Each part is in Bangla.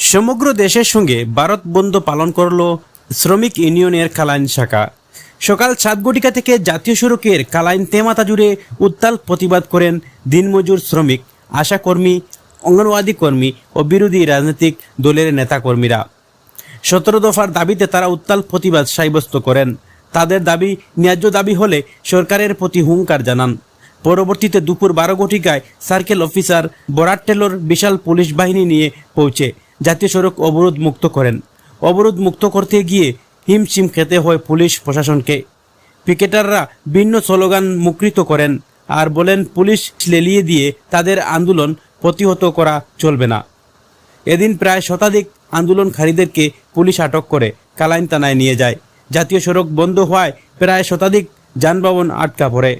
সমগ্র দেশের সঙ্গে ভারত বন্ধ পালন করল শ্রমিক ইউনিয়নের কালাইন শাখা। সকাল সাত ঘটিকা থেকে জাতীয় সড়কের কালাইন তেমাতা জুড়ে উত্তাল প্রতিবাদ করেন দিনমজুর শ্রমিক, আশাকর্মী, অঙ্গনওয়াদী কর্মী ও বিরোধী রাজনৈতিক দলের নেতাকর্মীরা। সতেরো দফার দাবিতে তারা উত্তাল প্রতিবাদ সাব্যস্ত করেন। তাদের দাবি, ন্যায্য দাবি হলে সরকারের প্রতি হুঙ্কার জানান। পরবর্তীতে দুপুর বারো ঘটিকায় সার্কেল অফিসার বরাট টেলর বিশাল পুলিশ বাহিনী নিয়ে পৌঁছে জাতীয় সড়ক অবরোধ মুক্ত করেন। অবরোধ মুক্ত করতে গিয়ে হিমশিম খেতে হয় পুলিশ প্রশাসনকে। পিকেটাররা ভিন্ন স্লোগান মুখরিত করেন আর বলেন, পুলিশ লেলিয়ে দিয়ে তাদের আন্দোলন প্রতিহত করা চলবে না। এদিন প্রায় শতাধিক আন্দোলনকারীদেরকে পুলিশ আটক করে কালাইন থানায় নিয়ে যায়। জাতীয় সড়ক বন্ধ হওয়ায় প্রায় শতাধিক যানবাহন আটকা পড়ে।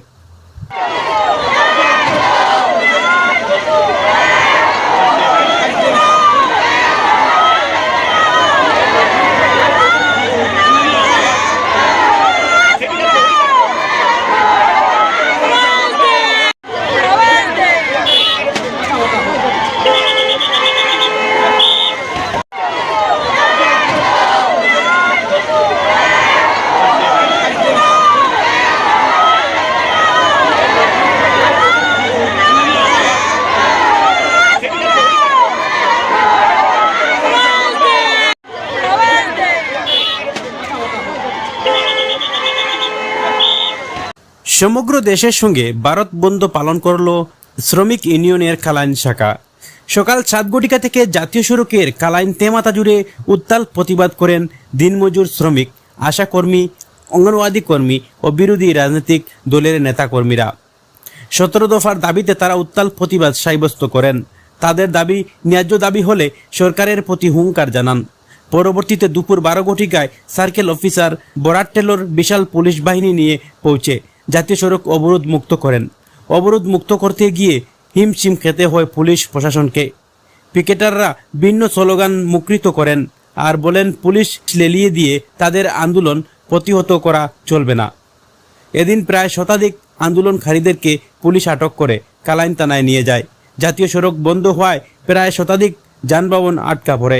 সমগ্র দেশের সঙ্গে ভারত বন্ধ পালন করল শ্রমিক ইউনিয়নের কালাইন শাখা। সকাল সাত ঘটিকা থেকে জাতীয় সড়কের কালাইন তেমাতা জুড়ে উত্তাল প্রতিবাদ করেন দিনমজুর শ্রমিক, আশাকর্মী, অঙ্গনওয়াদী কর্মী ও বিরোধী রাজনৈতিক দলের নেতাকর্মীরা। সতেরো দফার দাবিতে তারা উত্তাল প্রতিবাদ সাব্যস্ত করেন। তাদের দাবি, ন্যায্য দাবি হলে সরকারের প্রতি হুঙ্কার জানান। পরবর্তীতে দুপুর বারো ঘটিকায় সার্কেল অফিসার বরাট টেলর বিশাল পুলিশ বাহিনী নিয়ে পৌঁছে জাতীয় সড়ক অবরোধ মুক্ত করেন। অবরোধ মুক্ত করতে গিয়ে হিমশিম খেতে হয় পুলিশ প্রশাসনকে। পিকেটাররা ভিন্ন স্লোগান মুখরিত করেন আর বলেন, পুলিশ লেলিয়ে দিয়ে তাদের আন্দোলন প্রতিহত করা চলবে না। এদিন প্রায় শতাধিক আন্দোলনকারীদেরকে পুলিশ আটক করে কালাইন থানায় নিয়ে যায়। জাতীয় সড়ক বন্ধ হওয়ায় প্রায় শতাধিক যানবাহন আটকা পড়ে।